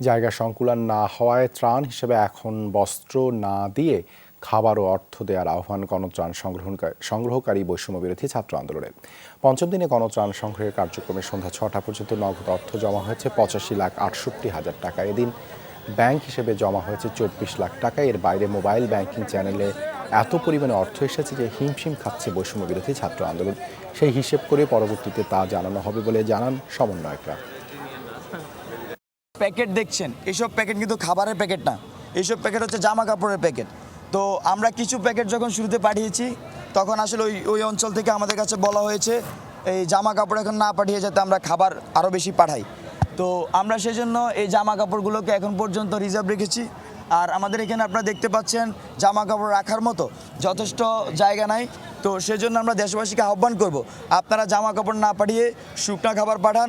জায়গা সংকুলান না হওয়ায় ত্রাণ হিসেবে এখন বস্ত্র না দিয়ে খাবার ও অর্থ দেওয়ার আহ্বান গণত্রাণ সংগ্রহণকারী সংগ্রহকারী বৈষম্য বিরোধী ছাত্র আন্দোলনের। পঞ্চম দিনে গণত্রাণ সংগ্রহের কার্যক্রমে সন্ধ্যা ছটা পর্যন্ত নগদ অর্থ জমা হয়েছে পঁচাশি লাখ আটষট্টি হাজার টাকা এদিন। ব্যাংক হিসেবে জমা হয়েছে চব্বিশ লাখ টাকা। এর বাইরে মোবাইল ব্যাংকিং চ্যানেলে এত পরিমাণে অর্থ এসেছে যে হিমশিম খাচ্ছে বৈষম্য বিরোধী ছাত্র আন্দোলন। সেই হিসেব করে পরবর্তীতে তা জানানো হবে বলে জানান সমন্বয়করা। প্যাকেট দেখছেন? এইসব প্যাকেট কিন্তু খাবারের প্যাকেট না। এইসব প্যাকেট হচ্ছে জামা কাপড়ের প্যাকেট। তো আমরা কিছু প্যাকেট যখন শুরুতে পাঠিয়েছি, তখন আসলে ওই ওই অঞ্চল থেকে আমাদের কাছে বলা হয়েছে, এই জামা কাপড় এখন না পাঠিয়ে যাতে আমরা খাবার আরও বেশি পাঠাই। তো আমরা সেই জন্য এই জামা কাপড়গুলোকে এখন পর্যন্ত রিজার্ভ রেখেছি। আর আমাদের এখানে আপনারা দেখতে পাচ্ছেন জামা কাপড় রাখার মতো যথেষ্ট জায়গা নাই। তো সেজন্য আমরা দেশবাসীকে আহ্বান করব, আপনারা জামা কাপড় না পাঠিয়ে শুকনা খাবার পাঠান।